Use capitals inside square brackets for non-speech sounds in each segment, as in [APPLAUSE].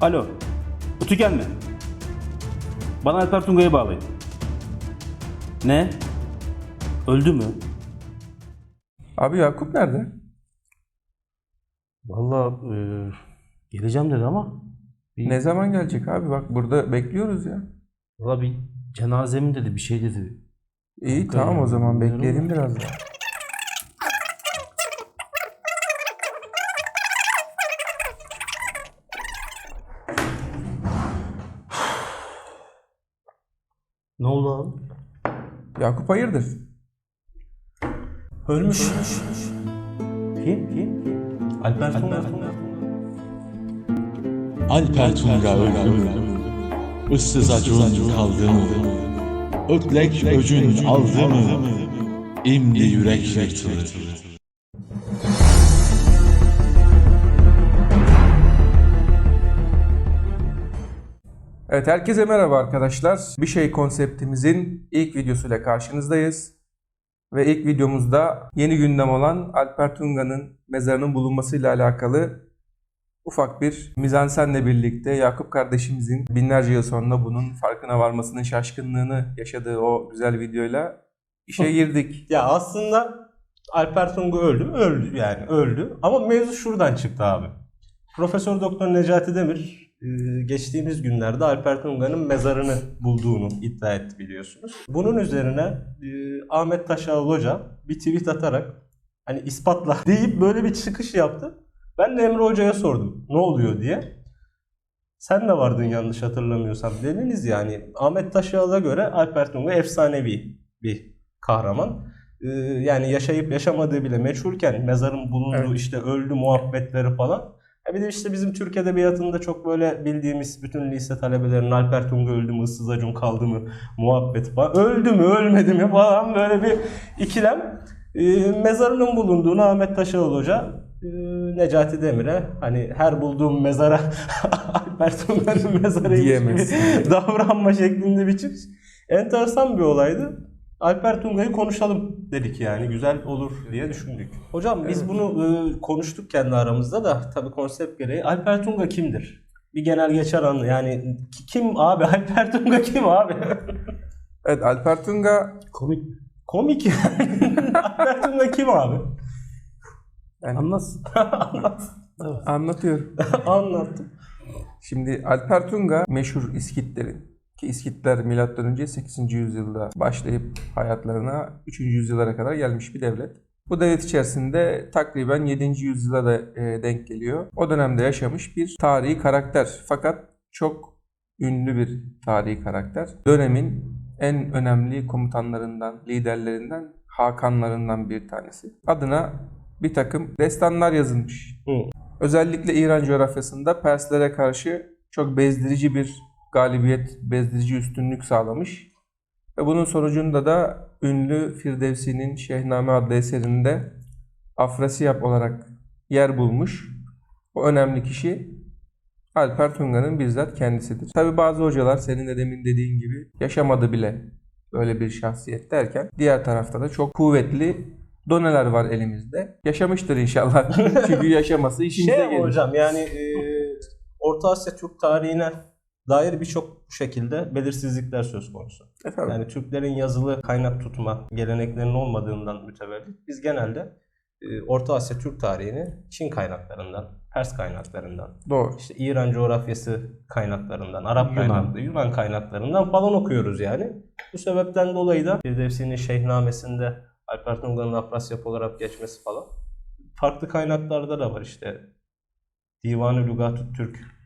Alo. Kutu gelme. Bana Alper Tunga'yı bağlayın. Ne? Öldü mü? Abi Yakup nerede? Vallahi e, geleceğim dedi ama. Bir, Ne zaman gelecek abi? Bak burada bekliyoruz ya. Valla bir cenazemi dedi bir şey dedi. İyi Bakalım, tamam o zaman bilmiyorum bekleyelim biraz daha. Yakup hayırdır? Ölmüş. Kim? Kim? Alper Tunga. Alper Tunga öldü? Issız acun kaldı mı? Ötlek öcün aldı mı? İmdi yürek yırtılır. Evet herkese merhaba arkadaşlar. Bir şey konseptimizin ilk videosuyla karşınızdayız. Ve ilk videomuzda yeni gündem olan Alper Tunga'nın mezarının bulunmasıyla alakalı ufak bir mizansenle birlikte Yakup kardeşimizin binlerce yıl sonra bunun farkına varmasının şaşkınlığını yaşadığı o güzel videoyla işe girdik. Ya aslında Alper Tungu öldü mü? Öldü yani öldü. Ama mevzu şuradan çıktı abi. Profesör Doktor Necati Demir geçtiğimiz günlerde Alper Tunga'nın mezarını bulduğunu iddia etti biliyorsunuz. Bunun üzerine e, Ahmet Taşağıl Hoca bir tweet atarak hani ispatla [LAUGHS] deyip böyle bir çıkış yaptı. Ben de Emre Hoca'ya sordum ne oluyor diye. Sen de vardın yanlış hatırlamıyorsam. Dediniz yani Ahmet Taşağıl'a göre Alper Tunga efsanevi bir kahraman. Ee, yani yaşayıp yaşamadığı bile meçhulken mezarın bulunduğu Evet. işte öldü muhabbetleri falan. Ya bir de işte bizim Türk Edebiyatı'nda çok böyle bildiğimiz bütün lise talebelerinin Alper Tunga öldü mü, ıssız acun kaldı mı muhabbet falan. Öldü mü, ölmedi mi falan böyle bir ikilem. Ee, mezarının bulunduğunu Ahmet Taşağıl Hoca e, Necati Demir'e hani her bulduğum mezara [LAUGHS] Alper Tunga'nın mezarıymış Diyemez. gibi davranma şeklinde çıkış. Enteresan bir olaydı. Alper Tunga'yı konuşalım dedik yani güzel olur diye düşündük. Hocam biz Evet. bunu e, konuştuk kendi aramızda da tabii konsept gereği. Alper Tunga kimdir? Bir genel geçer anlı yani ki- kim abi [LAUGHS] Alper Tunga kim abi? Evet Alper Tunga Komik. Komik yani. [LAUGHS] Alper Tunga kim abi? yani Anlatsın. [LAUGHS] Anlat. anlatıyorum. Anlattım. Şimdi Alper Tunga meşhur İskitlerin ki İskitler M.Ö. 8. yüzyılda başlayıp hayatlarına 3. yüzyıllara kadar gelmiş bir devlet. Bu devlet içerisinde takriben 7. yüzyıla da e, denk geliyor. O dönemde yaşamış bir tarihi karakter. Fakat çok ünlü bir tarihi karakter. Dönemin en önemli komutanlarından, liderlerinden, hakanlarından bir tanesi. Adına bir takım destanlar yazılmış. Hı. Özellikle İran coğrafyasında Perslere karşı çok bezdirici bir galibiyet, bezdirici üstünlük sağlamış. Ve bunun sonucunda da ünlü Firdevsi'nin Şehname adlı eserinde Afrasiyap olarak yer bulmuş. O önemli kişi Alper Tunga'nın bizzat kendisidir. Tabi bazı hocalar senin de demin dediğin gibi yaşamadı bile böyle bir şahsiyet derken diğer tarafta da çok kuvvetli doneler var elimizde. Yaşamıştır inşallah. [LAUGHS] Çünkü yaşaması işimize Şey gelir. hocam yani e, Orta Asya Türk tarihine dair birçok bu şekilde belirsizlikler söz konusu. E, tabii. Yani Türklerin yazılı kaynak tutma geleneklerinin olmadığından mütevellit biz genelde e, Orta Asya Türk tarihini Çin kaynaklarından, Pers kaynaklarından, Doğru. işte İran coğrafyası kaynaklarından, Arap Yunan. Yunan kaynaklarından falan okuyoruz yani. Bu sebepten dolayı da Firdevsi'nin Şehnamesinde Alper Tunga'nın Afrasyap olarak geçmesi falan. Farklı kaynaklarda da var işte. Divan-ı Lügat-ı Türk.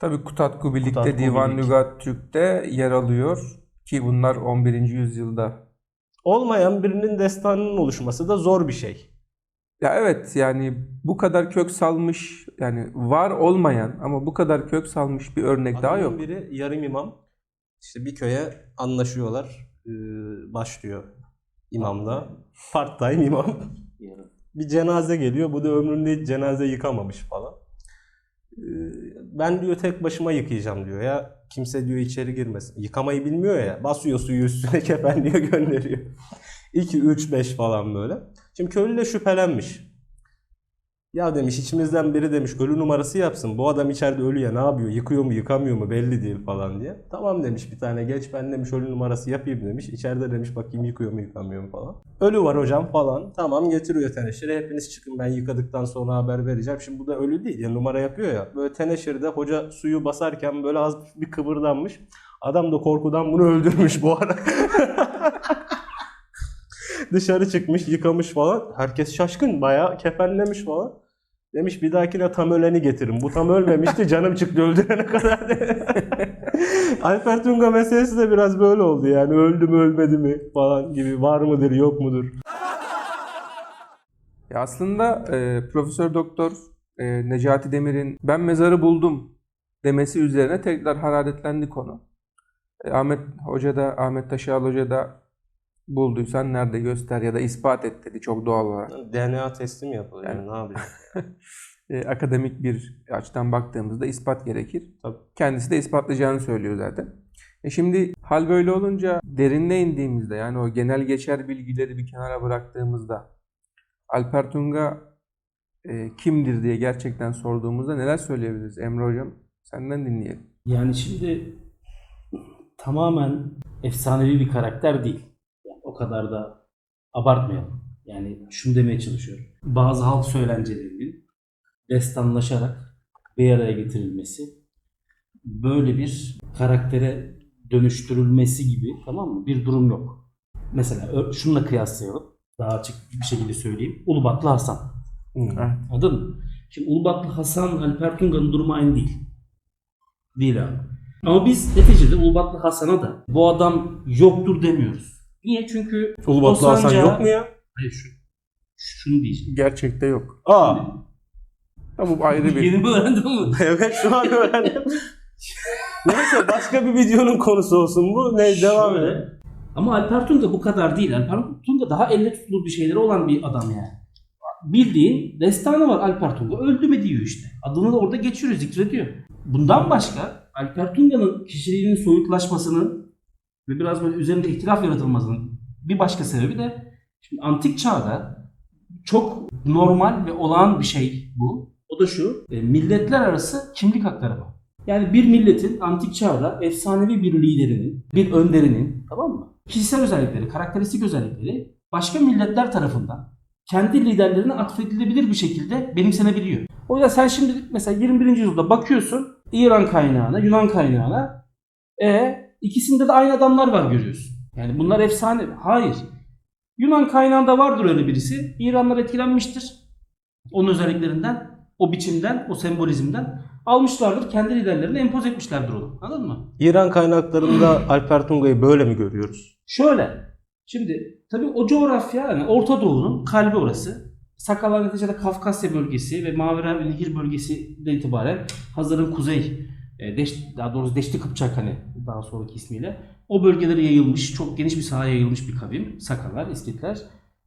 Tabii Kutatku birlikte Kutatku Divan Birlik. Lügat Türk'te yer alıyor ki bunlar 11. yüzyılda. Olmayan birinin destanının oluşması da zor bir şey. Ya evet yani bu kadar kök salmış yani var olmayan ama bu kadar kök salmış bir örnek daha Adamın yok. biri yarım imam. İşte bir köye anlaşıyorlar. Ee, başlıyor imamla. Part time imam. [LAUGHS] bir cenaze geliyor. Bu da ömründe hiç cenaze yıkamamış falan. Ee, ben diyor tek başıma yıkayacağım diyor ya. Kimse diyor içeri girmesin. Yıkamayı bilmiyor ya. Basıyor suyu üstüne [LAUGHS] kefenliyor gönderiyor. 2, 3, 5 falan böyle. Şimdi köylü de şüphelenmiş. Ya demiş içimizden biri demiş ölü numarası yapsın. Bu adam içeride ölü ya ne yapıyor? Yıkıyor mu yıkamıyor mu belli değil falan diye. Tamam demiş bir tane geç ben demiş ölü numarası yapayım demiş. İçeride demiş bakayım yıkıyor mu yıkamıyor mu falan. Ölü var hocam falan. Tamam getiriyor teneşiri. Hepiniz çıkın ben yıkadıktan sonra haber vereceğim. Şimdi bu da ölü değil ya numara yapıyor ya. Böyle teneşirde hoca suyu basarken böyle az bir kıvırdanmış. Adam da korkudan bunu öldürmüş bu ara. [LAUGHS] Dışarı çıkmış, yıkamış falan. Herkes şaşkın, bayağı kefenlemiş falan. Demiş bir dahakine tam öleni getirin. Bu tam ölmemişti, [LAUGHS] canım çıktı öldürene kadar. [LAUGHS] Alper Tunga meselesi de biraz böyle oldu yani. Öldü mü ölmedi mi falan gibi. Var mıdır yok mudur? Ya aslında e, Profesör Doktor e, Necati Demir'in ben mezarı buldum demesi üzerine tekrar hararetlendi konu. E, Ahmet Hoca da Ahmet Taşal Hoca da bulduysan nerede göster ya da ispat et dedi çok doğal olarak. DNA testi mi yapılıyor? Yani ne yapıyor? [LAUGHS] E, akademik bir açıdan baktığımızda ispat gerekir. Tabii. Kendisi de ispatlayacağını söylüyor zaten. E şimdi hal böyle olunca derinine indiğimizde yani o genel geçer bilgileri bir kenara bıraktığımızda Alper Tunga e, kimdir diye gerçekten sorduğumuzda neler söyleyebiliriz? Emre Hocam senden dinleyelim. Yani şimdi tamamen efsanevi bir karakter değil. O kadar da abartmayalım. Yani şunu demeye çalışıyorum. Bazı halk söylencelerinin destanlaşarak bir araya getirilmesi, böyle bir karaktere dönüştürülmesi gibi tamam mı? Bir durum yok. Mesela şununla kıyaslayalım. Daha açık bir şekilde söyleyeyim. Ulubatlı Hasan. Hmm. Anladın mı? Şimdi Ulubatlı Hasan, Alper Tunga'nın durumu aynı değil. Değil abi. Ama biz neticede Ulubatlı Hasan'a da bu adam yoktur demiyoruz. Niye? Çünkü Ulubatlı Hasan sancağı- yok mu ya? Hayır şu. Şunu diyeceğim. Gerçekte yok. Aa. Ha, bu ayrı bir. Yeni mi öğrendin mi? [LAUGHS] evet şu an öğrendim. Neyse başka bir videonun konusu olsun bu. Ne devam edelim. Ama Alper Tunga bu kadar değil. Alper Tunga daha elle tutulur bir şeyleri olan bir adam yani. Bildiğin destanı var Alper Tunga. Öldü mü diyor işte. Adını da orada geçiyor, zikrediyor. Bundan başka Alper Tunga'nın kişiliğinin soyutlaşmasının ve biraz böyle üzerinde ihtilaf yaratılmasının bir başka sebebi de şimdi antik çağda çok normal ve olağan bir şey bu. O da şu, e, milletler arası kimlik aktarımı. Yani bir milletin antik çağda efsanevi bir liderinin, bir önderinin tamam mı? Kişisel özellikleri, karakteristik özellikleri başka milletler tarafından kendi liderlerine atfedilebilir bir şekilde benimsenebiliyor. O yüzden sen şimdi mesela 21. yüzyılda bakıyorsun İran kaynağına, Yunan kaynağına e ikisinde de aynı adamlar var görüyorsun. Yani bunlar efsane. Hayır. Yunan kaynağında vardır öyle birisi. İranlar etkilenmiştir. Onun özelliklerinden, o biçimden, o sembolizmden almışlardır. Kendi liderlerine empoze etmişlerdir onu. Anladın mı? İran kaynaklarında [CLEARS THROAT] Alper Tunga'yı böyle mi görüyoruz? Şöyle. Şimdi tabii o coğrafya yani Orta Doğu'nun kalbi orası. Sakallar neticede Kafkasya bölgesi ve Mavera ve Nehir bölgesi de itibaren Hazar'ın kuzey, e, Deş, daha doğrusu Deşti Kıpçak hani daha sonraki ismiyle o bölgelere yayılmış, çok geniş bir sahaya yayılmış bir kavim. Sakallar, İskitler.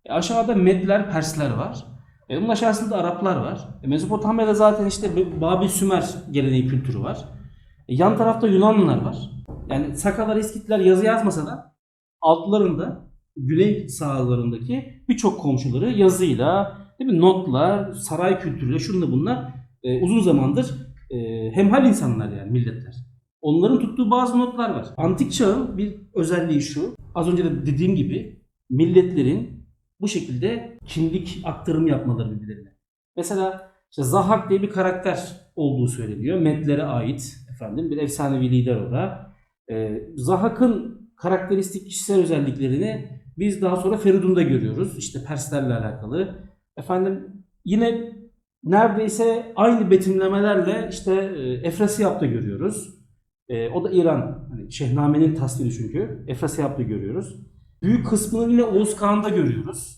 E, aşağıda Medler, Persler var. E, bunun aşağısında Araplar var. E, Mezopotamya'da zaten işte Babil Sümer geleneği kültürü var. E, yan tarafta Yunanlılar var. Yani Sakallar, İskitler yazı yazmasa da altlarında güney sahalarındaki birçok komşuları yazıyla, değil mi, notla, saray kültürüyle şunla bunlar e, uzun zamandır e, hemhal insanlar yani milletler. Onların tuttuğu bazı notlar var. Antik çağın bir özelliği şu. Az önce de dediğim gibi milletlerin bu şekilde kimlik aktarımı yapmaları birbirlerine. Mesela işte Zahak diye bir karakter olduğu söyleniyor. Medlere ait efendim bir efsanevi lider o da. Ee, Zahak'ın karakteristik kişisel özelliklerini biz daha sonra Feridun'da görüyoruz. İşte Perslerle alakalı. Efendim yine neredeyse aynı betimlemelerle işte e, Efrasiyab'da görüyoruz. E, o da İran. Hani Şehnamene'nin tasviri çünkü. Efrasiyab'da görüyoruz. Büyük kısmını yine Oğuz Kağan'da görüyoruz.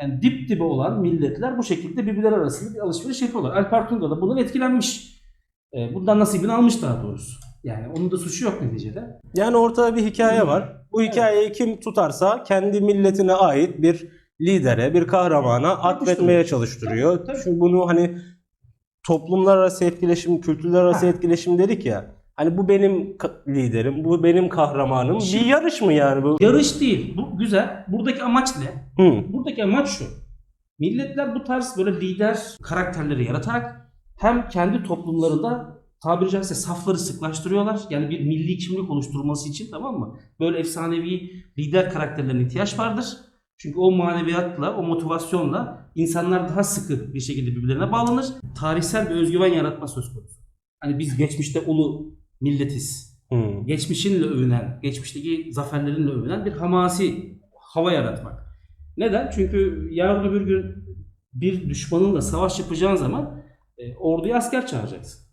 Yani dip dibe olan milletler bu şekilde birbirleri arasında bir alışveriş yapıyorlar. Alper Tunga da bundan etkilenmiş. E, bundan nasibini almış daha doğrusu. Yani onun da suçu yok neticede. Yani ortada bir hikaye var. Bu hikayeyi kim tutarsa kendi milletine ait bir lidere, bir kahramana atfetmeye çalıştırıyor. Tabii. Çünkü bunu hani toplumlar arası etkileşim, kültürler arası Ha. etkileşim dedik ya. Hani bu benim liderim, bu benim kahramanım. Şimdi- bir yarış mı yani bu? Yarış değil. Bu güzel. Buradaki amaç ne? Hı. Buradaki amaç şu. Milletler bu tarz böyle lider karakterleri yaratarak hem kendi toplumlarında tabiri caizse safları sıklaştırıyorlar. Yani bir milli kimlik oluşturulması için tamam mı? Böyle efsanevi lider karakterlerine ihtiyaç vardır. Çünkü o maneviyatla, o motivasyonla insanlar daha sıkı bir şekilde birbirlerine bağlanır. Tarihsel bir özgüven yaratma söz konusu. Hani biz geçmişte ulu milletiz. Hmm. Geçmişinle övünen, geçmişteki zaferlerinle övünen bir hamasi hava yaratmak. Neden? Çünkü yarın öbür gün bir düşmanınla savaş yapacağın zaman e, orduya asker çağıracaksın.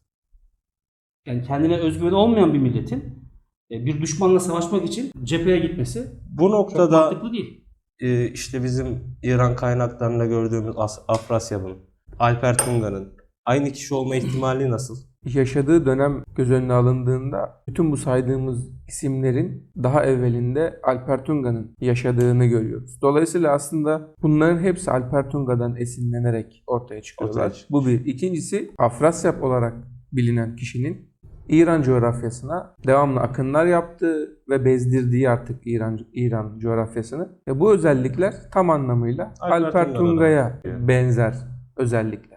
Yani kendine özgüveni olmayan bir milletin e, bir düşmanla savaşmak için cepheye gitmesi Bu çok noktada mantıklı değil. e, işte bizim İran kaynaklarında gördüğümüz As- Afrasyab'ın, Alper Tunga'nın aynı kişi olma ihtimali nasıl? Yaşadığı dönem göz önüne alındığında bütün bu saydığımız isimlerin daha evvelinde Alper Tunga'nın yaşadığını görüyoruz. Dolayısıyla aslında bunların hepsi Alper Tunga'dan esinlenerek ortaya çıkıyorlar. Ortaya. Bu bir. İkincisi Afrasyap olarak bilinen kişinin İran coğrafyasına devamlı akınlar yaptığı ve bezdirdiği artık İran İran coğrafyasını. Ve bu özellikler tam anlamıyla Alper Alper Tunga'ya benzer özellikler.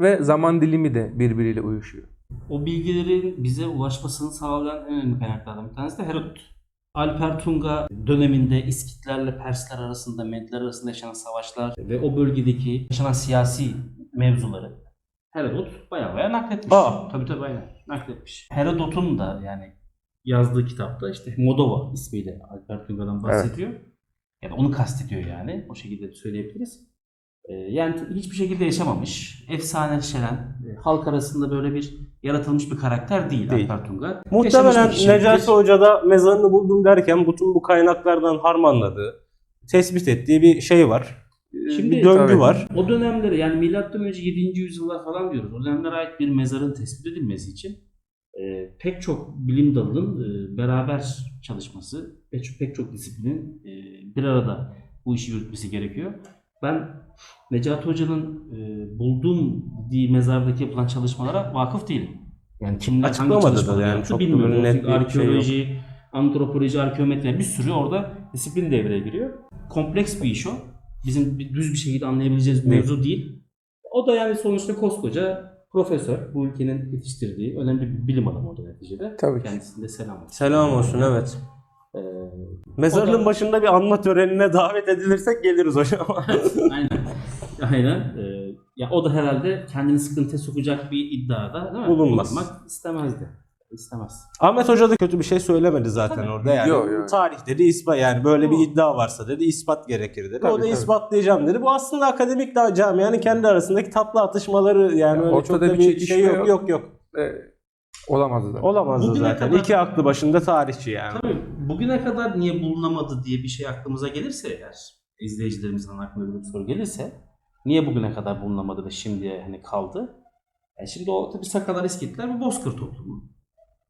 Ve zaman dilimi de birbiriyle uyuşuyor. O bilgilerin bize ulaşmasını sağlayan en önemli kaynaklardan bir tanesi de Herodot. Alper Tunga döneminde İskitlerle Persler arasında, Medler arasında yaşanan savaşlar ve o bölgedeki yaşanan siyasi mevzuları Herodot baya baya nakletmiş. Aa. Tabii tabii aynen nakletmiş. Herodot'un da yani yazdığı kitapta işte Modova ismiyle Alper Tunga'dan bahsediyor. Ya da onu kastediyor yani. O şekilde de söyleyebiliriz. Ee, yani hiçbir şekilde yaşamamış. Efsaneleşen, e, halk arasında böyle bir yaratılmış bir karakter değil, Değil. Alper Tunga. Muhtemelen. Necati Hoca da mezarını buldum derken bütün bu kaynaklardan harmanladığı, tespit ettiği bir şey var. Ee, Şimdi bir döngü tabii. var. O dönemlere yani milattan önce 7. yüzyıllar falan diyoruz. O dönemlere ait bir mezarın tespit edilmesi için e, pek çok bilim dalının e, beraber çalışması, pek çok, pek çok disiplinin e, bir arada bu işi yürütmesi gerekiyor. Ben Necati Hoca'nın e, bulduğum dediği mezardaki yapılan çalışmalara vakıf değilim. Yani kimler hangi Açıklamadı da çalışmaları yani yaptı çok da bilmiyorum. böyle net Çünkü bir şey arkeoloji, antropoloji, arkeometri bir sürü orada disiplin devreye giriyor. Kompleks bir iş o. Bizim bir, düz bir şekilde anlayabileceğimiz bir mevzu değil. O da yani sonuçta koskoca profesör, bu ülkenin yetiştirdiği önemli bir bilim adamı orada neticede. Tabii ki. Kendisine de selam olsun. Selam olsun evet. Ee, da- başında bir anma törenine davet edilirsek geliriz hocam. [LAUGHS] aynen. Aynen. Ee, ya o da herhalde kendini sıkıntıya sokacak bir iddiada değil mi? Bulunmaz. Bulunmak istemezdi. İstemez. Ahmet Hoca da kötü bir şey söylemedi zaten Tabii. orada yani. Yok, yok. Tarih dedi ispat yani böyle bir iddia varsa dedi ispat gerekir dedi. Tabii, o da tabii. ispatlayacağım dedi. Bu aslında akademik daha camianın kendi arasındaki tatlı atışmaları yani Ya öyle ortada çok da bir bir çekişme şey yok yok. yok yok. E, olamazdı da. Olamazdı Bugüne zaten. kadar- İki aklı başında tarihçi yani. Tabii bugüne kadar niye bulunamadı diye bir şey aklımıza gelirse eğer, izleyicilerimizin aklına bir soru gelirse, niye bugüne kadar bulunamadı da şimdiye hani kaldı? Yani şimdi o tabii Sakalar İskitler bir bozkır toplumu.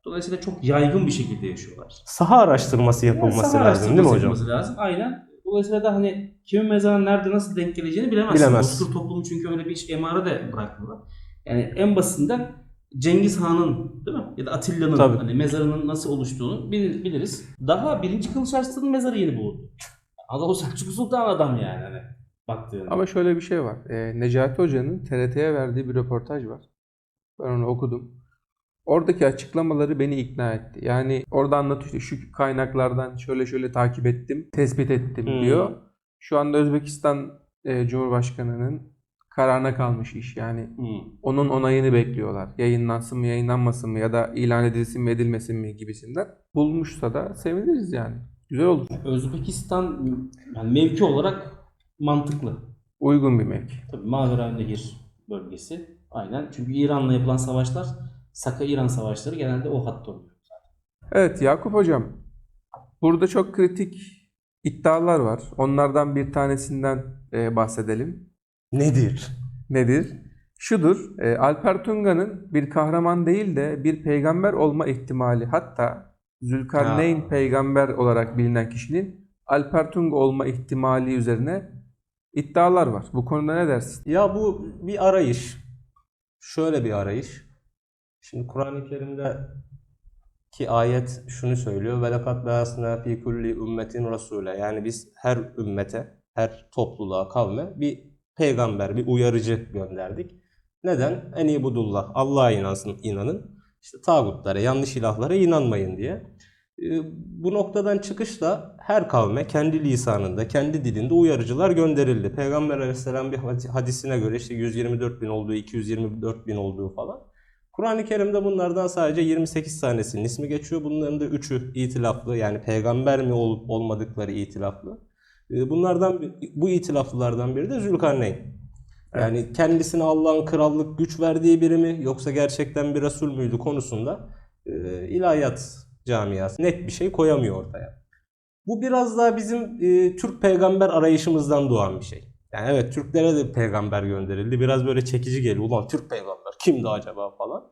Dolayısıyla çok yaygın bir şekilde yaşıyorlar. Saha araştırması yapılması Yani saha lazım değil mi hocam? lazım. Aynen. Dolayısıyla da hani kimin mezarı nerede nasıl denk geleceğini bilemezsin. Bilemez. Bozkır toplumu çünkü öyle bir emare de bırakmıyorlar. Yani en basitinden Cengiz Han'ın değil mi? Ya da Atilla'nın hani mezarının nasıl oluştuğunu bil- biliriz. Daha birinci Kılıç Arslan'ın mezarı yeni bulundu. Adam o Selçuklu Sultan adam yani hani baktığında. Ama şöyle bir şey var. E, Necati Hoca'nın TRT'ye verdiği bir röportaj var. Ben onu okudum. Oradaki açıklamaları beni ikna etti. Yani orada anlatıyor işte şu kaynaklardan şöyle şöyle takip ettim, tespit ettim Hmm. diyor. Şu anda Özbekistan e, Cumhurbaşkanı'nın kararına kalmış iş. Yani Hmm. onun onayını bekliyorlar. Yayınlansın mı, yayınlanmasın mı ya da ilan edilsin mi, edilmesin mi gibisinden. Bulmuşsa da seviniriz yani. Güzel olur. Özbekistan yani mevki olarak mantıklı. Uygun bir mevki. Tabii Mavera Nehir bölgesi. Aynen. Çünkü İran'la yapılan savaşlar Saka-İran savaşları genelde o hatta oluyor. Evet Yakup Hocam. Burada çok kritik iddialar var. Onlardan bir tanesinden e, bahsedelim. Nedir? Nedir? Şudur. e, Alper Tunga'nın bir kahraman değil de bir peygamber olma ihtimali hatta Zülkarneyn Ya. peygamber olarak bilinen kişinin Alper Tunga olma ihtimali üzerine iddialar var. Bu konuda ne dersin? Ya bu bir arayış. Şöyle bir arayış. Şimdi Kur'an-ı Kerim'de ki ayet şunu söylüyor. Lekad ba'asna fi kulli ümmetin rasule. Yani biz her ümmete, her topluluğa, kavme bir peygamber, bir uyarıcı gönderdik. Neden? En iyi budullah. Allah'a inansın, inanın. İşte tağutlara, yanlış ilahlara inanmayın diye. Ee, Bu noktadan çıkışla her kavme kendi lisanında, kendi dilinde uyarıcılar gönderildi. Peygamber aleyhisselam bir hadi- hadisine göre işte 124 bin olduğu, 224 bin olduğu falan. Kur'an-ı Kerim'de bunlardan sadece 28 tanesinin ismi geçiyor. Bunların da 3'ü itilaflı yani peygamber mi olup olmadıkları itilaflı. Ee, Bunlardan bu itilaflılardan biri de Zülkarneyn. Yani kendisine Allah'ın krallık güç verdiği biri mi yoksa gerçekten bir Resul müydü konusunda e, ilahiyat camiası net bir şey koyamıyor ortaya. Bu biraz daha bizim e, Türk peygamber arayışımızdan doğan bir şey. Yani evet Türklere de peygamber gönderildi. Biraz böyle çekici geliyor. Ulan Türk peygamber kimdi acaba falan.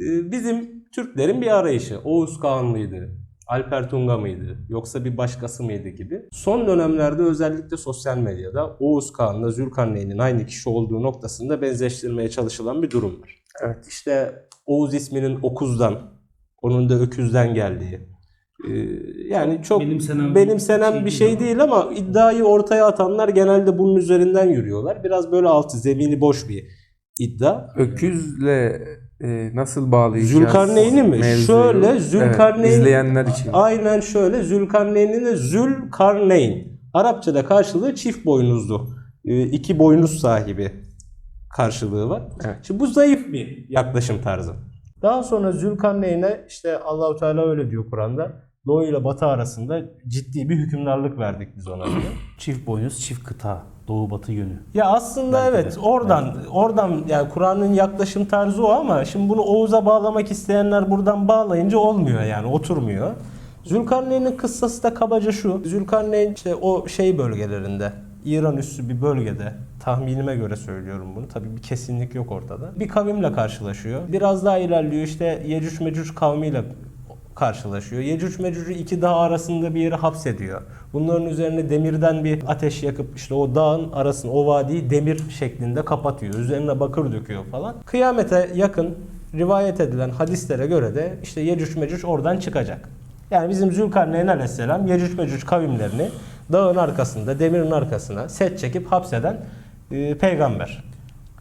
E, bizim Türklerin bir arayışı. Oğuz Kağan mıydı? Alper Tunga mıydı? Yoksa bir başkası mıydı gibi. Son dönemlerde özellikle sosyal medyada Oğuz Kağan'la Zülkarneyn'in aynı kişi olduğu noktasında benzeştirmeye çalışılan bir durum var. Evet. İşte Oğuz isminin okuzdan, onun da öküzden geldiği. Ee, yani çok benimsenen bir benimsenen şey bir değil şey ama. değil ama iddiayı ortaya atanlar genelde bunun üzerinden yürüyorlar. Biraz böyle altı zemini boş bir iddia. Öküzle e, nasıl bağlayacağız? Zülkarneyn'i mi? mevzuyu? Şöyle, Evet, Zülkarneyn- izleyenler için. Aynen şöyle Zülkarneyn'in de Zülkarneyn. Arapçada karşılığı çift boynuzlu. Ee, iki boynuz sahibi karşılığı var. Evet. Şimdi bu zayıf bir yaklaşım tarzı. Daha sonra Zülkarneyn'e işte Allahu Teala öyle diyor Kur'an'da. Doğu ile Batı arasında ciddi bir hükümdarlık verdik biz ona diyor. [CLEARS THROAT] Çift boynuz, çift kıta. Doğu batı yönü. Ya aslında Belki evet de. oradan oradan yani Kur'an'ın yaklaşım tarzı o ama şimdi bunu Oğuz'a bağlamak isteyenler buradan bağlayınca olmuyor yani oturmuyor. Zülkarneyn'in kıssası da kabaca şu. Zülkarneyn işte o şey bölgelerinde İran üssü bir bölgede tahminime göre söylüyorum bunu. Tabii bir kesinlik yok ortada. Bir kavimle karşılaşıyor. Biraz daha ilerliyor işte Yecüc Mecüc kavmiyle karşılaşıyor. Yecüc Mecüc'ü iki dağ arasında bir yere hapsediyor. Bunların üzerine demirden bir ateş yakıp işte o dağın arasını, o vadiyi demir şeklinde kapatıyor. Üzerine bakır döküyor falan. Kıyamete yakın rivayet edilen hadislere göre de işte Yecüc Mecüc oradan çıkacak. Yani bizim Zülkarneyn aleyhisselam Yecüc Mecüc kavimlerini dağın arkasında, demirin arkasına set çekip hapseden e, peygamber.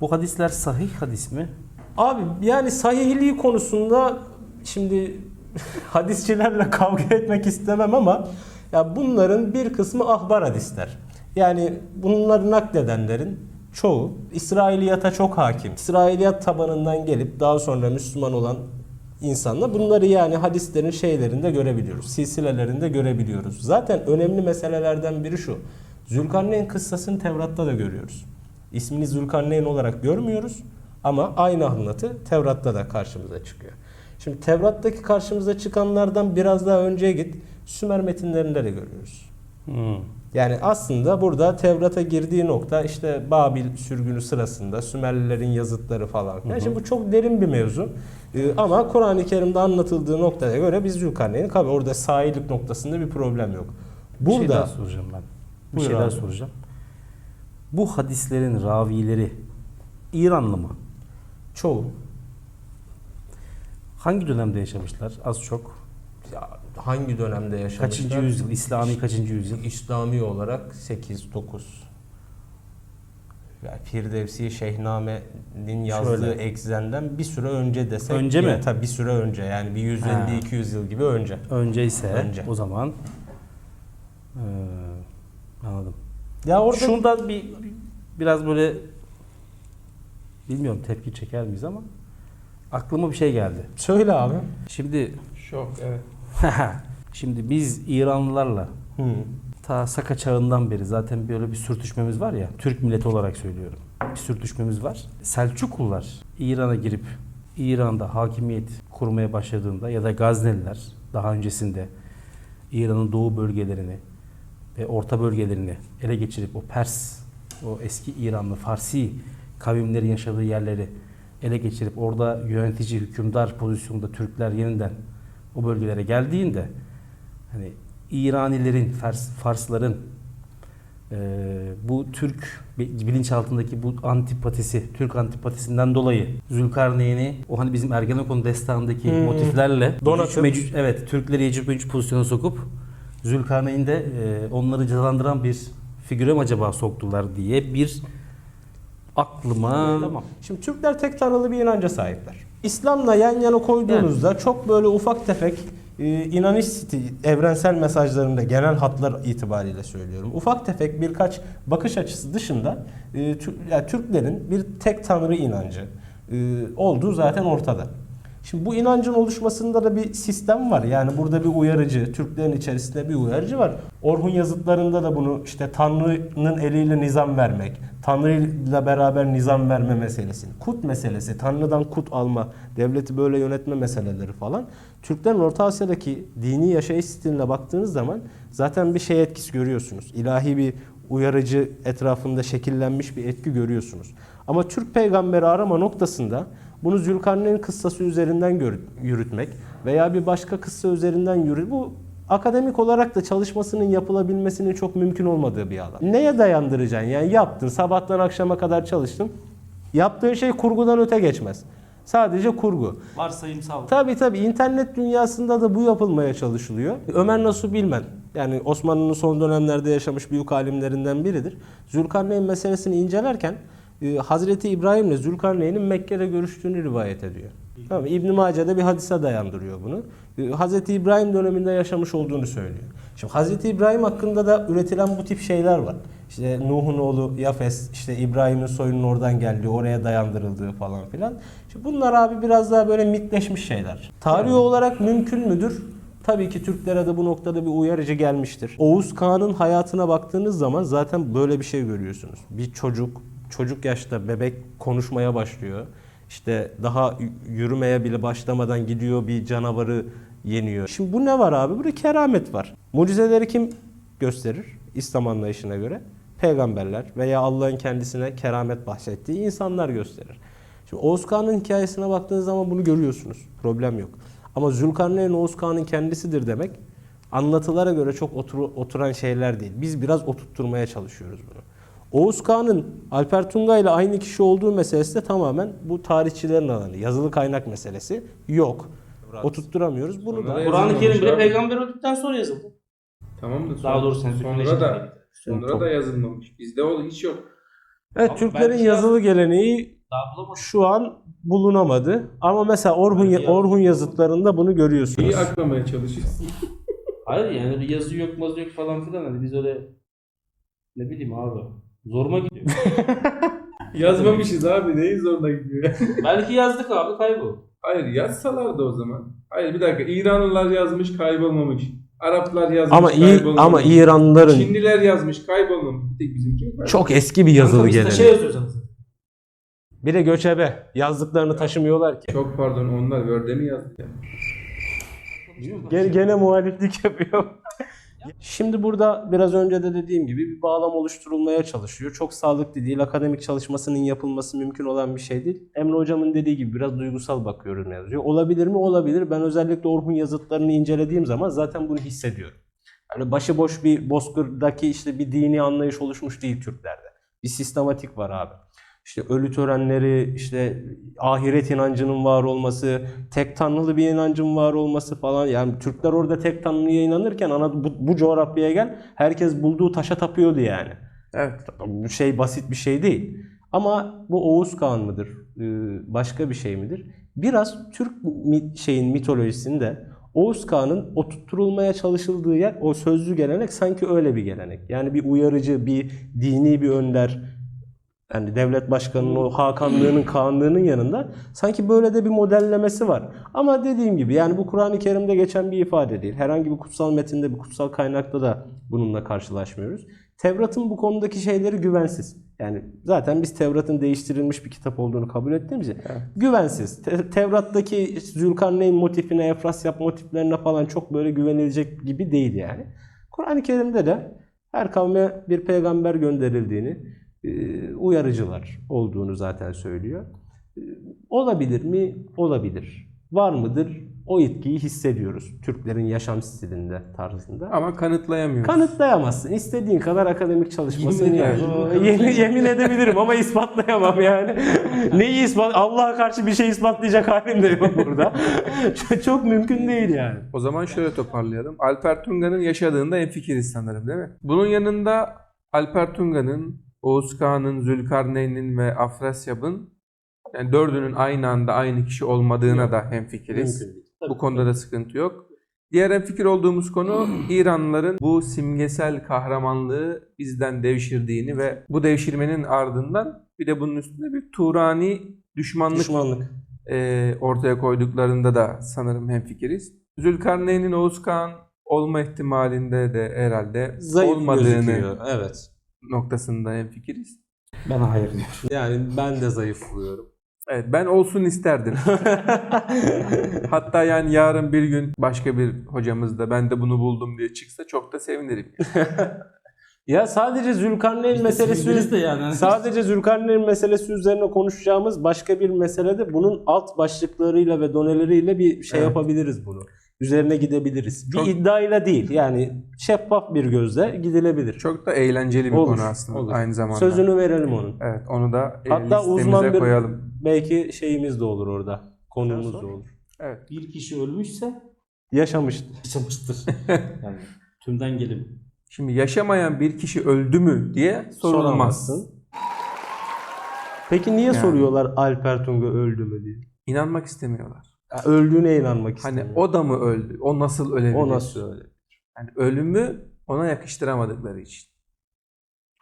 Bu hadisler sahih hadis mi? Abi yani sahihliği konusunda şimdi [LAUGHS] hadisçilerle kavga etmek istemem ama ya bunların bir kısmı ahbar hadisler. Yani bunları nakledenlerin çoğu İsrailiyata çok hakim. İsrailiyat tabanından gelip daha sonra Müslüman olan insanlar bunları yani hadislerin şeylerinde görebiliyoruz. Silsilelerinde görebiliyoruz. Zaten önemli meselelerden biri şu. Zülkarneyn kıssasını Tevrat'ta da görüyoruz. İsmini Zülkarneyn olarak görmüyoruz ama aynı anlatı Tevrat'ta da karşımıza çıkıyor. Şimdi Tevrat'taki karşımıza çıkanlardan biraz daha önceye git. Sümer metinlerinde de görüyoruz. Hmm. Yani aslında burada Tevrat'a girdiği nokta işte Babil sürgünü sırasında Sümerlilerin yazıtları falan. Yani şimdi bu çok derin bir mevzu. Ee, ama Kur'an-ı Kerim'de anlatıldığı noktaya göre biz Zülkarneyn'i tabi orada sahillik noktasında bir problem yok. Bir şey daha Burada soracağım ben. Bir Buyur şey daha soracağım. Bu hadislerin ravileri İranlı mı? çoğu Hangi dönemde yaşamışlar? Az çok. ya hangi dönemde yaşamışlar? Kaçıncı yüzyıl? İslami kaçıncı yüzyıl? İslami olarak 8 9 yani Firdevsi Şehname'nin yazdığı Şöyle. egzenden bir süre önce desek. Önce mi? Tabii bir süre önce yani bir Ha. 150-200 yıl gibi önce. Önce ise Önce. o zaman eee, anladım. Ya orada Şundan bir biraz böyle bilmiyorum tepki çeker miyiz ama aklıma bir şey geldi. söyle abi. Şimdi Şok evet. [LAUGHS] şimdi biz İranlılarla Hı. ta Saka çağından beri zaten böyle bir sürtüşmemiz var ya. Türk milleti olarak söylüyorum. Bir sürtüşmemiz var. Selçuklular İran'a girip İran'da hakimiyet kurmaya başladığında ya da Gazneliler daha öncesinde İran'ın doğu bölgelerini ve orta bölgelerini ele geçirip o Pers, o eski İranlı Farsi kavimlerin yaşadığı yerleri ele geçirip orada yönetici, hükümdar pozisyonda Türkler yeniden o bölgelere geldiğinde hani İranilerin, Fars, Farsların eee, bu Türk bilinçaltındaki bu antipatisi, Türk antipatisinden dolayı Zülkarneyn'i o hani bizim Ergenekon destanındaki Hmm. motiflerle Donatıp- Mecüc- evet Türkleri Yecüc Mecüc pozisyona sokup Zülkarneyn'de eee, onları cezalandıran bir figüre mi acaba soktular diye bir aklıma... Tamam. Şimdi Türkler tek tanrılı bir inanca sahipler. İslam'la yan yana koyduğunuzda çok böyle ufak tefek e, inanış stili, evrensel mesajlarında genel hatlar itibariyle söylüyorum. Ufak tefek birkaç bakış açısı dışında e, Tür- yani Türklerin bir tek tanrı inancı e, olduğu zaten ortada. Şimdi bu inancın oluşmasında da bir sistem var. Yani burada bir uyarıcı, Türklerin içerisinde bir uyarıcı var. Orhun yazıtlarında da bunu işte Tanrı'nın eliyle nizam vermek, Tanrı'yla beraber nizam verme meselesi, kut meselesi, Tanrı'dan kut alma, devleti böyle yönetme meseleleri falan. Türklerin Orta Asya'daki dini yaşayış stiline baktığınız zaman zaten bir şey etkisi görüyorsunuz. İlahi bir uyarıcı etrafında şekillenmiş bir etki görüyorsunuz. Ama Türk peygamberi arama noktasında bunu Zülkarneyn kıssası üzerinden yürütmek veya bir başka kıssa üzerinden yürü bu akademik olarak da çalışmasının yapılabilmesinin çok mümkün olmadığı bir alan. Neye dayandıracaksın? Yani yaptın, sabahtan akşama kadar çalıştın. Yaptığın şey kurgudan öte geçmez. Sadece kurgu. Varsayımsal. Tabii tabii internet dünyasında da bu yapılmaya çalışılıyor. Ömer Nasuh Bilmen yani Osmanlı'nın son dönemlerde yaşamış büyük alimlerinden biridir. Zülkarneyn meselesini incelerken e, Hazreti İbrahim ile Zülkarneyn'in Mekke'de görüştüğünü rivayet ediyor. Tamam, mı? İbn Mace'de bir hadise dayandırıyor bunu. E, Hazreti İbrahim döneminde yaşamış olduğunu söylüyor. Şimdi Hazreti İbrahim hakkında da üretilen bu tip şeyler var. İşte Nuh'un oğlu Yafes, işte İbrahim'in soyunun oradan geldiği, oraya dayandırıldığı falan filan. Şimdi bunlar abi biraz daha böyle mitleşmiş şeyler. Tarihi olarak mümkün müdür? Tabii ki Türklere de bu noktada bir uyarıcı gelmiştir. Oğuz Kağan'ın hayatına baktığınız zaman zaten böyle bir şey görüyorsunuz. Bir çocuk, çocuk yaşta bebek konuşmaya başlıyor. İşte daha yürümeye bile başlamadan gidiyor bir canavarı yeniyor. Şimdi bu ne var abi? Burada keramet var. Mucizeleri kim gösterir İslam anlayışına göre? Peygamberler veya Allah'ın kendisine keramet bahsettiği insanlar gösterir. Şimdi Oğuz hikayesine baktığınız zaman bunu görüyorsunuz. Problem yok. Ama Zülkarneyn Oğuz kendisidir demek anlatılara göre çok otur- oturan şeyler değil. Biz biraz oturtturmaya çalışıyoruz bunu. Oğuz Kağan'ın Alper Tunga ile aynı kişi olduğu meselesi de tamamen bu tarihçilerin alanı. Yazılı kaynak meselesi yok. Oturtturamıyoruz. Bunu Sonra da Kur'an-ı Kerim bile peygamber öldükten sonra yazıldı. Tamam da sonra, Daha doğrusu yani sonra da sonra da yazılmamış. Bizde o hiç yok. Evet Ama Türklerin yazılı geleneği şu an bulunamadı. Ama mesela Orhun Belki Orhun yazıtlarında bunu görüyorsunuz. İyi aklamaya çalışıyorsun. Hayır yani bir yazı yok mazı yok falan filan hani biz öyle ne bileyim abi zoruma gidiyor. [LAUGHS] Yazmamışız abi. Neyin zoruna gidiyor? [LAUGHS] Belki yazdık abi kayboldu. Hayır yazsalardı o zaman. Hayır bir dakika. İranlılar yazmış kaybolmamış. Araplar yazmış Ama kaybolmamış. ama İranlıların Çinliler yazmış kaybolmamış. Bir tek bizimki var. çok eski bir yazılı Kanka biz de geleneği. şey yazıyoruz. Bir de göçebe. Yazdıklarını taşımıyorlar ki. Çok pardon onlar Word'e mi yazdı ya? Gene, gene muhaliflik yapıyor. Şimdi burada biraz önce de dediğim gibi bir bağlam oluşturulmaya çalışıyor. Çok sağlıklı değil. Akademik çalışmasının yapılması mümkün olan bir şey değil. Emre Hocam'ın dediği gibi biraz duygusal bakıyorum yazıyor. Olabilir mi? Olabilir. Ben özellikle Orhun yazıtlarını incelediğim zaman zaten bunu hissediyorum. Yani başıboş bir Bozkır'daki işte bir dini anlayış oluşmuş değil Türklerde. Bir sistematik var abi. İşte ölü törenleri, işte ahiret inancının var olması, tek tanrılı bir inancın var olması falan. Yani Türkler orada tek tanrıya inanırken ana, bu, bu coğrafyaya gel herkes bulduğu taşa tapıyordu yani. Evet. Bu şey basit bir şey değil. Ama bu Oğuz Kağan mıdır? Ee, Başka bir şey midir? Biraz Türk mi- şeyin mitolojisinde Oğuz Kağan'ın oturtturulmaya çalışıldığı yer o sözlü gelenek sanki öyle bir gelenek. Yani bir uyarıcı, bir dini bir önder, yani devlet başkanının o hakanlığının, kağanlığının yanında sanki böyle de bir modellemesi var. Ama dediğim gibi yani bu Kur'an-ı Kerim'de geçen bir ifade değil. Herhangi bir kutsal metinde, bir kutsal kaynakta da bununla karşılaşmıyoruz. Tevrat'ın bu konudaki şeyleri güvensiz. Yani zaten biz Tevrat'ın değiştirilmiş bir kitap olduğunu kabul ettiğimiz için güvensiz. Te- Tevrat'taki Zülkarneyn motifine, Efrasyap motiflerine falan çok böyle güvenilecek gibi değil yani. Kur'an-ı Kerim'de de her kavme bir peygamber gönderildiğini, uyarıcılar olduğunu zaten söylüyor. E, Olabilir mi? Olabilir. Var mıdır? O etkiyi hissediyoruz. Türklerin yaşam stilinde, tarzında. Ama kanıtlayamıyoruz. Kanıtlayamazsın. İstediğin kadar akademik çalışmasını Yemin. [LAUGHS] Yemin, yemin edebilirim ama ispatlayamam yani. [LAUGHS] Neyi ispat? Allah'a karşı bir şey ispatlayacak halim de yok burada. [LAUGHS] çok, çok mümkün değil yani. O zaman şöyle toparlayalım. Alper Tunga'nın yaşadığında en fikiriz sanırım değil mi? Bunun yanında Alper Tunga'nın, Oğuz Kağan'ın, Zülkarneyn'in ve Afrasyab'ın yani dördünün aynı anda aynı kişi olmadığına da hemfikiriz. Mümkün değil. Bu konuda da sıkıntı yok. Diğer en fikir olduğumuz konu [CLEARS THROAT] İranlıların bu simgesel kahramanlığı bizden devşirdiğini ve bu devşirmenin ardından bir de bunun üstüne bir Turani düşmanlık Düşmanlık. e, ortaya koyduklarında da sanırım hemfikiriz. Zülkarneyn'in Oğuz Kağan olma ihtimalinde de herhalde Zayıf olmadığını gözüküyor. Evet. Noktasında hemfikiriz. Ben hayır diyorum. Yani ben de zayıf buluyorum. Evet ben olsun isterdim. [LAUGHS] Hatta yani yarın bir gün başka bir hocamız da ben de bunu buldum diye çıksa çok da sevinirim. [LAUGHS] ya sadece Zülkarneyn meselesi Sevgiliniz de [LAUGHS] yani. Sadece Zülkarneyn meselesi üzerine konuşacağımız başka bir mesele de bunun alt başlıklarıyla ve doneleriyle bir şey Evet. yapabiliriz bunu. Üzerine gidebiliriz. Bir Çok- iddiayla değil yani şeffaf bir gözle gidilebilir. Çok da eğlenceli bir Olur, konu aslında olur. aynı zamanda. Sözünü verelim onun. Evet onu da e, Hatta uzman bir koyalım. belki şeyimiz de olur orada. Konumuz da olur. Evet. Bir kişi ölmüşse Yaşamıştı. yaşamıştır. [LAUGHS] yani tümden gelim. Şimdi yaşamayan bir kişi öldü mü diye sorulmaz. Soramazsın. Peki niye Yani. soruyorlar Alper Tunga öldü mü diye? İnanmak istemiyorlar. Ya öldüğüne inanmak Hani istemiyor. o da mı öldü? O nasıl ölebilir? o nasıl öyle? Yani ölümü ona yakıştıramadıkları için.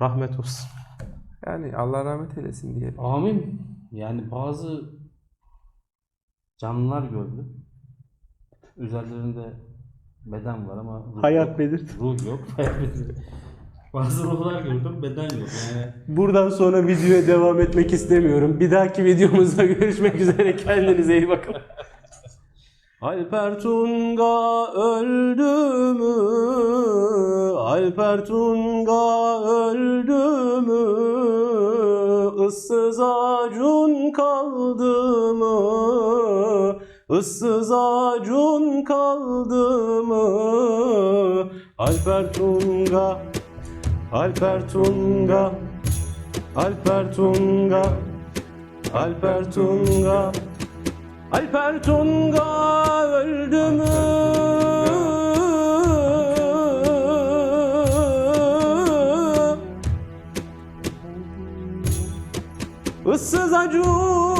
Rahmet olsun. Yani Allah rahmet eylesin diyelim. Amin. Yani bazı canlılar gördü. Üzerlerinde beden var ama ruh Hayat yok. belirti. Ruh yok. Hayat belirti. Bazı ruhlar gördüm, beden yok. Yani Buradan sonra videoya devam etmek istemiyorum. Bir dahaki videomuzda görüşmek üzere. Kendinize iyi bakın. Alper Tunga öldü mü? Alper öldü mü? Issız acun kaldı mı? Issız acun kaldı mı? Alper Tunga Alper Tunga Alper Alper Tunga öldü mü? Issız acun